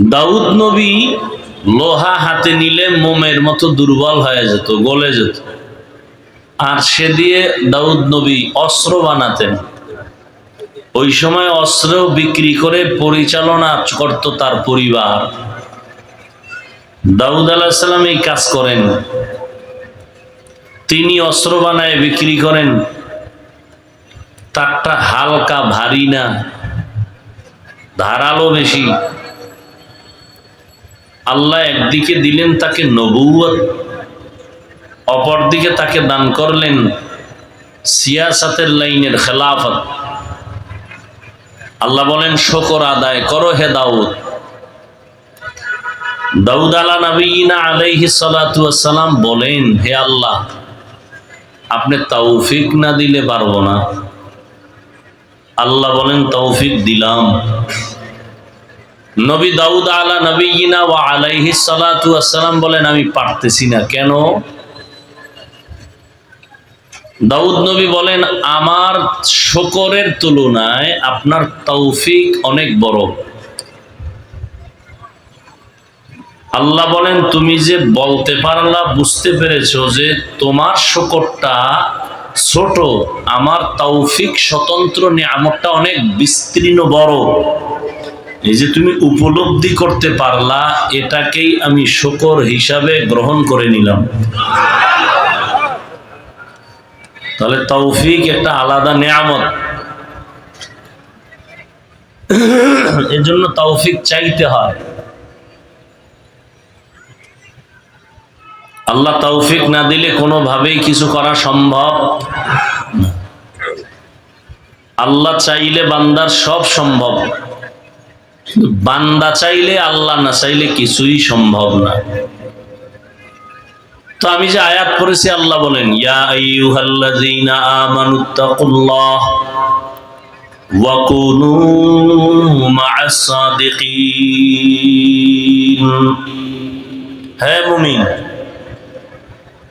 দাউদ নবী লোহা হাতে নিলে মোমের মতো দুর্বল হয়ে যেত, গলে যেত। আর সে দিয়ে দাউদ নবী অস্ত্র বানাতেন। ওই সময় অস্ত্র বিক্রি করে পরিচালনা করত তার পরিবার। দাউদ আলাহিসাল্লাম এই কাজ করেন। তিনি অস্ত্র বানায়, বিক্রি করেন। তারটা হালকা ভারী না, ধারালো বেশি। আল্লাহ একদিকে দিলেন তাকে নবুয়ত অপরদিকে তাকে দান করলেন সিয়াসাতের লাইনের খেলাফত। আল্লাহ বলেন, শকর আদায় করো হে দাউদ। দাউদ আলা নবীনা আলাইহি সালাম বলেন, হে আল্লাহ, আপনি তৌফিক না দিলে পারব না। আল্লাহ বলেন, তৌফিক দিলাম। নবী দাউদ আলা ওয়া আলাইহি সালাতু বলেন, আমি পারতেছি না। কেন? দাউদ নবী বলেন, আমার শকরের তুলনায় আপনার তৌফিক অনেক বড়। আল্লাহ বলেন, তুমি যে বলতে পারলা, বুঝতে পেরেছ যে তোমার শকরটা ছোট, আমার তৌফিক স্বতন্ত্র নিয়ামতটা অনেক বিস্তীর্ণ বড়। এই যে তুমি উপলব্ধি করতে পারলা, এটাকেই আমি শকর হিসাবে গ্রহণ করে নিলাম। তাহলে তৌফিক একটা আলাদা নিয়ামত। এর জন্য তৌফিক চাইতে হয়। আল্লাহ তৌফিক না দিলে কোনোভাবেই কিছু করা সম্ভব। আল্লাহ চাইলে বান্দার সব সম্ভব। বান্দা চাইলে, আল্লাহ না চাইলে কিছুই সম্ভব না। তো আমি যে আয়াত পড়েছি, আল্লাহ বলেন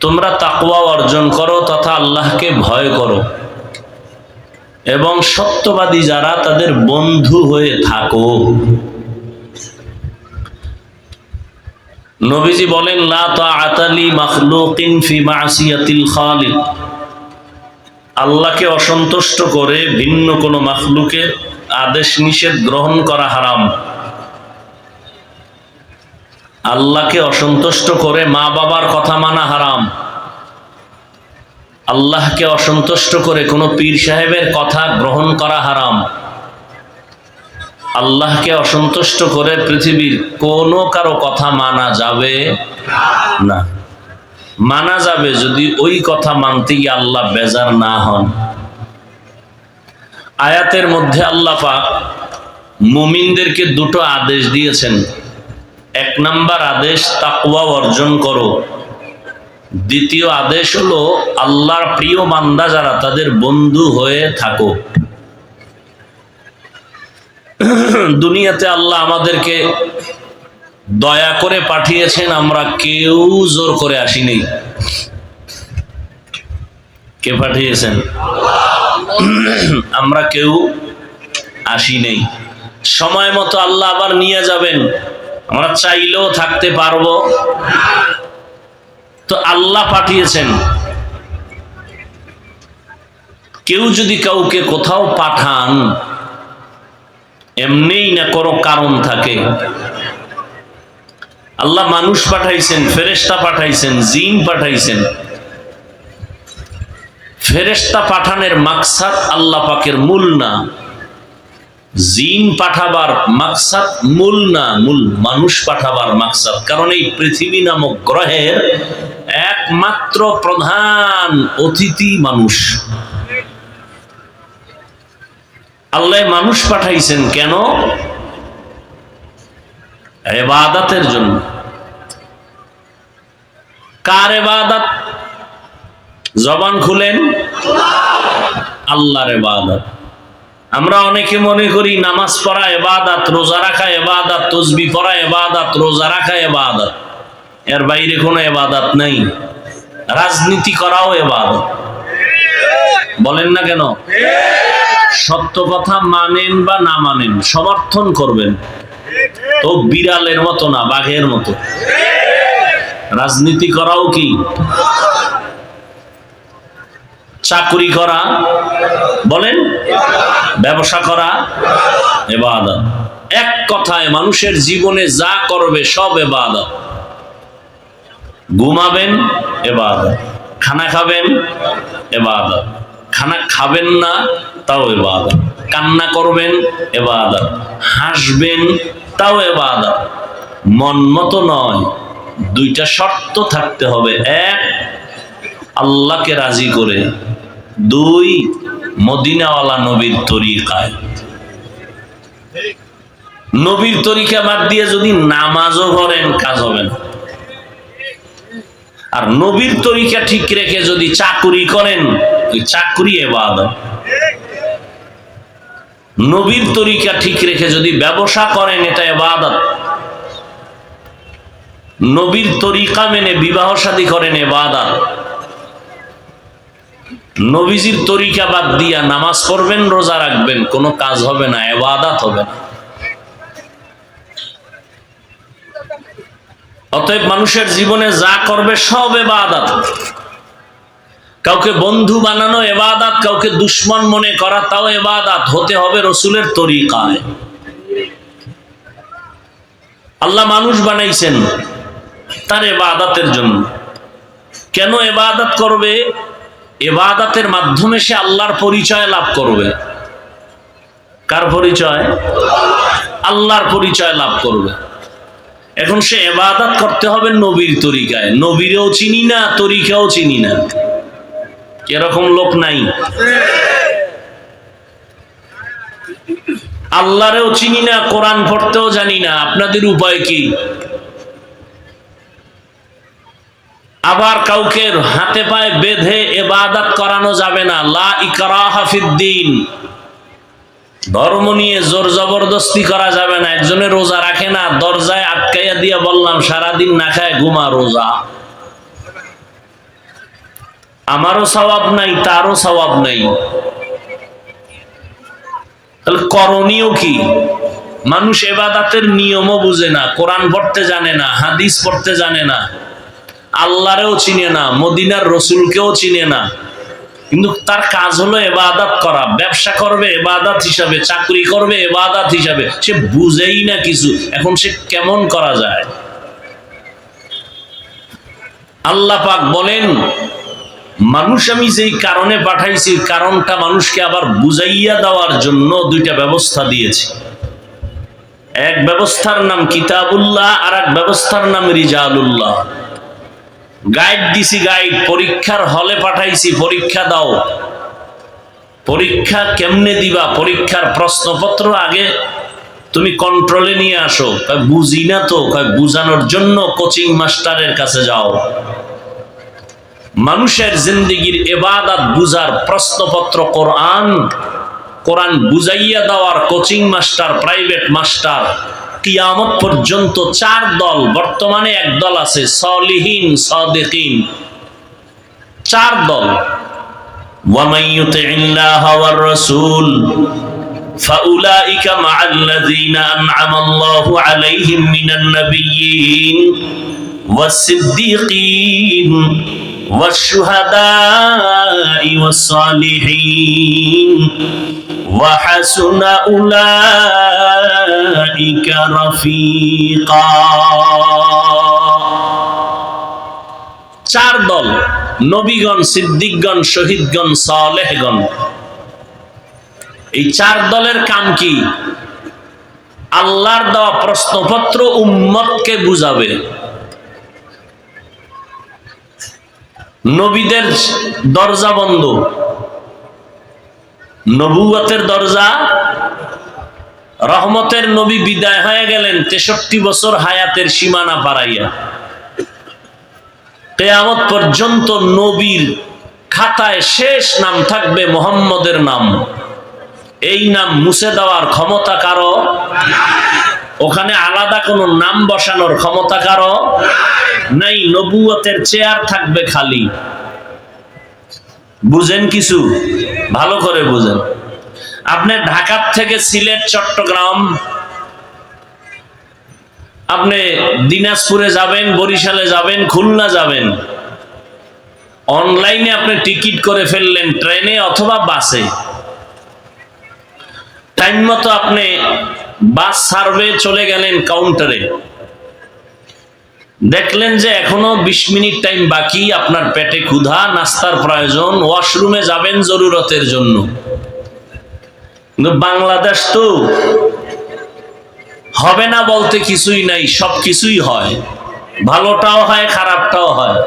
তোমরা তাকওয়া অর্জন করো তথা আল্লাহকে ভয় করো। এবং সত্যবাদী যারা তাদের বন্ধু হয়ে থাকো নবীজি বলেন আল্লাহকে অসন্তুষ্ট করে ভিন্ন কোনো মাখলুকের আদেশ নিষেধ গ্রহণ করা হারাম। আল্লাহকে অসন্তুষ্ট করে মা বাবার কথা মানা হারাম। আল্লাহকে অসন্তুষ্ট করে কোনো পীর সাহেবের কথা গ্রহণ করা হারাম। আল্লাহকে অসন্তুষ্ট করে পৃথিবীর কোনো কারও কথা মানা যাবে না। মানা যাবে যদি ওই কথা মানতে গিয়ে আল্লাহ বেজার না হন। আয়াতের মধ্যে আল্লাহ পাক মুমিনদেরকে দুটো আদেশ দিয়েছেন। এক নাম্বার আদেশ তাকওয়া অর্জন করো। দ্বিতীয় আদেশ হলো, আল্লাহর প্রিয় বান্দা যারা তাদের বন্ধু হয়ে থাকো দুনিয়াতে আল্লাহ আমাদেরকে দয়া করে পাঠিয়েছেন, আমরা কেউ জোর করে আসিনি। কে পাঠিয়েছেন? আমরা কেউ আসি নেই সময় মতো আল্লাহ আবার নিয়ে যাবেন। আমরা চাইলেও থাকতে পারব। তো আল্লাহ পাঠিয়েছেন। কেউ যদি কাউকে কোথাও পাঠান, এমনিই না কোনো কারণ থাকে। আল্লাহ মানুষ পাঠাইছেন ফেরেস্তা পাঠাইছেন, জিন পাঠাইছেন। ফেরেস্তা পাঠানের মাকসাদ আল্লাহ পাকের মূল না। জিন পাঠাবার মাকসাদ মূল না, মূল মানুষ পাঠাবার মাকসাদ। কারণ এই পৃথিবী নামক গ্রহের একমাত্র প্রধান অতিথি মানুষ। আল্লাহ মানুষ পাঠাইছেন কেন? এবাদাতের জন্য। কার এবাদাত? জবান খুলেন। আল্লাহর এবাদত। আমরা অনেকে মনে করি নামাজ পড়া এবাদাত, রোজা রাখা এবাদাত তসবি পড়া এবাদাত, রোজা রাখা এবাদাত। এর বাইরে কোনো এবাদাত নেই। রাজনীতি করাও এবাদত। বলেন না কেন? সত্য কথা মানেন বা না মানেন, সমর্থন করবেন। তো বিড়ালের মতো না, বাঘের মতো। রাজনীতি করাও কি? চাকুরি করা। বলেন। ব্যবসা করা এবাদত এক কথায় মানুষের জীবনে যা করবে সব এবাদত ঘুমাবেন এবাদত খানা খাবেন এবাদত খানা খাবেন না, তাও এবাদত কান্না করবেন এবাদত হাসবেন, তাও এবাদত মন মতো নয়, দুইটা শর্ত থাকতে হবে। এক, আল্লাহকে রাজি করে। দুই মদিনাওয়ালা নবীর তরিকায়। নবীর তরিকা বাদ দিয়ে যদি নামাজও করেন কাজ হবে না। আর নবীর তরিকা ঠিক রেখে যদি চাকুরি করেন, ওই চাকুরি এবাদত। নবীর তরিকা ঠিক রেখে যদি ব্যবসা করেন, এটা এবাদত। নবীর তরিকা মেনে বিবাহ শাদী করেন, এবাদত। নবীজির তরিকা বাদ দিয়া নামাজ পড়বেন, রোজা রাখবেন, কোনো কাজ হবে না, এবাদাত হবে না। অতএব মানুষের জীবনে যা করবে সব এবাদাত। কাউকে বন্ধু বানানো এবাদাত, কাউকে দুশ্মন মনে করা, তাও এবাদাত। হতে হবে রসুলের তরিকায়। আল্লাহ মানুষ বানাইছেন তার এবাদাতের জন্য। কেন এবাদাত করবে? এবাদাতের মাধ্যমে সে আল্লাহর পরিচয় লাভ করবে। কার পরিচয়? আল্লাহর পরিচয় লাভ করবে। এখন সে এবাদাত করতে হবে নবীর তরিকায়। নবীরেও চিনি না, তরিকাও চিনি না। এরকম লোক নাই। আল্লাহরেও চিনি না, কোরআন পড়তেও জানি না। আপনাদের উপায় কি? আবার কাউকে হাতে পায়ে বেঁধে এবাদাত করানো যাবে না। লা ইকরাহা ফিদ্দিন ধর্ম নিয়ে জোর জবরদস্তি করা যাবে না। একজনের রোজা রাখে না, দরজায় আটকাইয়া দিয়া বললাম, সারাদিন না খায় ঘুমা রোজা। আমারও সওয়াব নাই, তারও সওয়াব নাই। তাহলে করণীয় কি? মানুষ এবাদাতের নিয়মও বুঝে না, কোরআন পড়তে জানে না, হাদিস পড়তে জানে না। আল্লাহরেও চিনে না, মদিনার রসুলকেও চিনে না। কিন্তু তার কাজ হলো এবাদাত করা, ব্যবসা করবে এবাদাত হিসাবে, চাকরি করবে এবাদাত হিসাবে। সে বুঝেই না কিছু, এখন সে কেমন করা যায়? আল্লাহ পাক বলেন, মানুষ আমি যেই কারণে পাঠাইছি, কারণটা মানুষকে আবার বুঝাইয়া দেওয়ার জন্য দুইটা ব্যবস্থা দিয়েছি। এক ব্যবস্থার নাম কিতাবুল্লাহ, আর এক ব্যবস্থার নাম রিজালুল্লাহ। গাইড দিছি গাইড পরীক্ষার হলে পাঠাইছি, পরীক্ষা দাও। পরীক্ষা কেমনে দিবা? পরীক্ষার প্রশ্নপত্র আগে তুমি কন্ট্রোলে নিয়ে আসো। বুঝি না তো? বুঝানোর জন্য কোচিং মাস্টারের কাছে যাও। মানুষের জিন্দগির এবাদাত বুঝার প্রশ্নপত্র কোরআন। কোরআন বুঝাইয়া দেওয়ার কোচিং মাস্টার প্রাইভেট মাস্টার কিয়ামত পর্যন্ত চার দল বর্তমানে এক দল আছে সলিহীন সদেকিন চার দল ومن يطع الله والرسول فأولئك مع الذين أنعم الله عليهم من النبيين والصديقين والشهداء والصالحين وحسن أولئك رفيقا চার দল নবীগণ সিদ্দিকগণ শহীদগণ সালেহগণ এই চার দলের কাম কি আল্লাহর দেওয়া প্রশ্নপত্র উম্মতকে বুঝাবে নবীদের দরজা বন্ধ। নবুয়তের দরজা, রহমতের নবী বিদায় হয়ে গেলেন তেষট্টি বছর হায়াতের সীমানা পারাইয়া কেয়ামত পর্যন্ত নবীর খাতায় শেষ নাম থাকবে মোহাম্মদের নাম। এই নাম মুছে দেওয়ার ক্ষমতা কারও? ওখানে আলাদা কোনো নাম বসানোর ক্ষমতা কারও নাই, নবুয়তের চেয়ার থাকবে খালি। বুঝেন কিছু? ভালো করে বুঝেন। আপনি ঢাকার থেকে সিলেট, চট্টগ্রাম, আপনি দিনাজপুরে যাবেন, বরিশালে যাবেন, খুলনা যাবেন। অনলাইনে আপনি টিকিট করে ফেললেন ট্রেনে অথবা বাসে। টাইম মতো আপনি বাস সার্ভে চলে গেলেন কাউন্টারে। দেখলেন যে এখনও বিশ মিনিট টাইম বাকি, আপনার পেটে ক্ষুধা, নাস্তার প্রয়োজন, ওয়াশরুমে যাবেন জরুরতের জন্য। বাংলাদেশ তো হবে না বলতে কিছুই নাই, সব কিছুই হয়। ভালোটাও হয়, খারাপটাও হয়।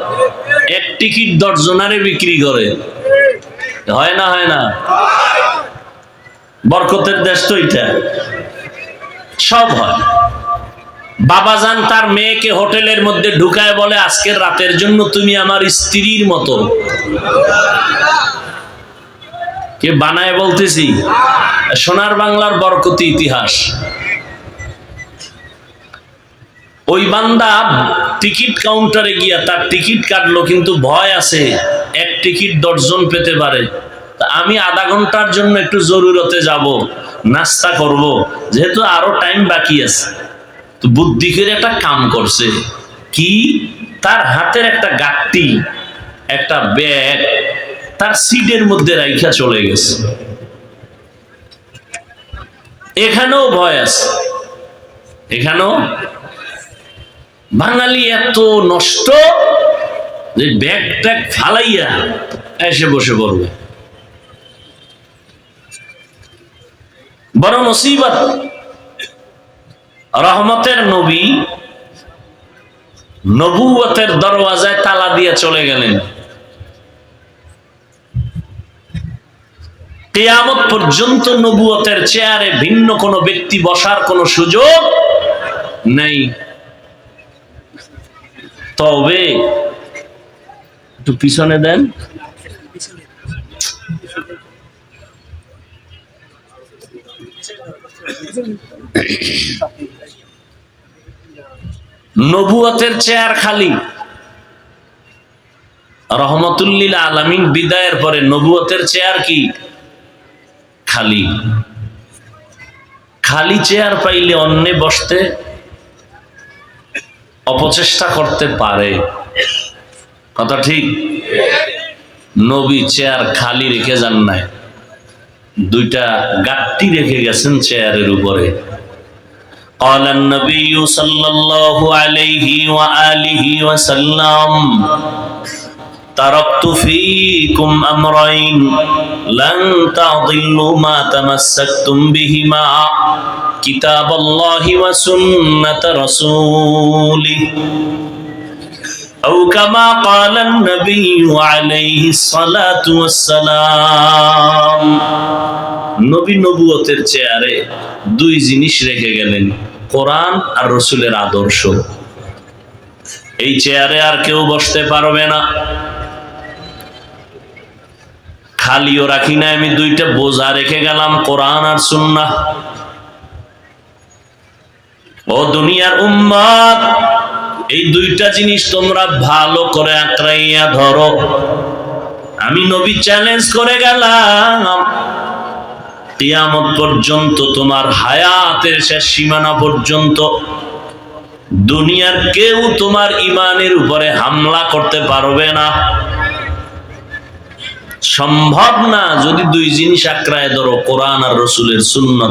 এক টিকিট দশজনারে বিক্রি করে। হয় না হয় না? বরকতের দেশ তো এটা। সব হয়। বাবাজান তার মেয়েকে হোটেলের মধ্যে ঢুকায় বলে, আজকের রাতের জন্য তুমি আমার স্ত্রীর মতো। কে বানায় বলতেছি, সোনার বাংলার বরকতি ইতিহাস। ওই বান্দা টিকিট কাউন্টারে গিয়া তার টিকিট কাটলো, কিন্তু ভয় আছে, এক টিকিট দশজন পেতে পারে। আমি আধা ঘণ্টার জন্য একটু জরুরতে যাব। নাস্তা করব, যেহেতু আরও টাইম বাকি আছে। তো বুদ্ধি করে একটা কাম করছে। কি? তার হাতের একটা গাট্টি, একটা ব্যাগ, তার সিটের মধ্যে রাইখা চলে গেছে। এখানেও ভয় আছে। এখানেও? বাঙালি এত নষ্ট যে ব্যাগ ট্যাগ ফালাইয়া এসে বসে পড়বে। বড় মুসিবত। রহমতের নবী নবুয়তের দরওয়াজায় তালা দিয়ে চলে গেলেন। কেয়ামত পর্যন্ত নবুয়তের চেয়ারে ভিন্ন কোনো ব্যক্তি বসার কোনো সুযোগ নেই। তবে একটু পিছনে দেন। নবুয়তের চেয়ার খালি। রহমতুল্লিল আলামিন বিদায়ের পরে নবুয়তের চেয়ার কি? খালি। খালি চেয়ার পাইলে অন্যে বসতে অপচেষ্টা করতে পারে। কথা ঠিক? নবী চেয়ার খালি রেখে যান নাই। দুইটা গাট্টি রেখে গেছেন চেয়ারের উপরে قال النبي صلى الله عليه وآله وسلم تركت فيكم أمرين لن تعضلوا ما تمسكتم بهما كتاب الله وسنة رسوله أو كما قال النبي عليه الصلاة والسلام নবী নবুয়তের চেয়ারে দুই জিনিস রেখে গেলেন কোরআন আর রসুলের আদর্শ এই চেয়ারে আর কেউ বসতে পারবে না খালিও রাখি না আমি দুইটা বোঝা রেখে গেলাম কোরআন আর সুন্না ও দুনিয়ার উম্মাদ এই দুইটা জিনিস তোমরা ভালো করে আঁকড়াইয়া ধরো। আমি নবী চ্যালেঞ্জ করে গেলাম। কিয়ামত পর্যন্ত তোমার হায়াতের শেষ সীমানা পর্যন্ত দুনিয়ার কেউ তোমার ইমানের উপরে হামলা করতে পারবে না। সম্ভব না যদি দুই জিনিস আক্রায় ধরো, কোরআন আর রসুলের সুন্নত।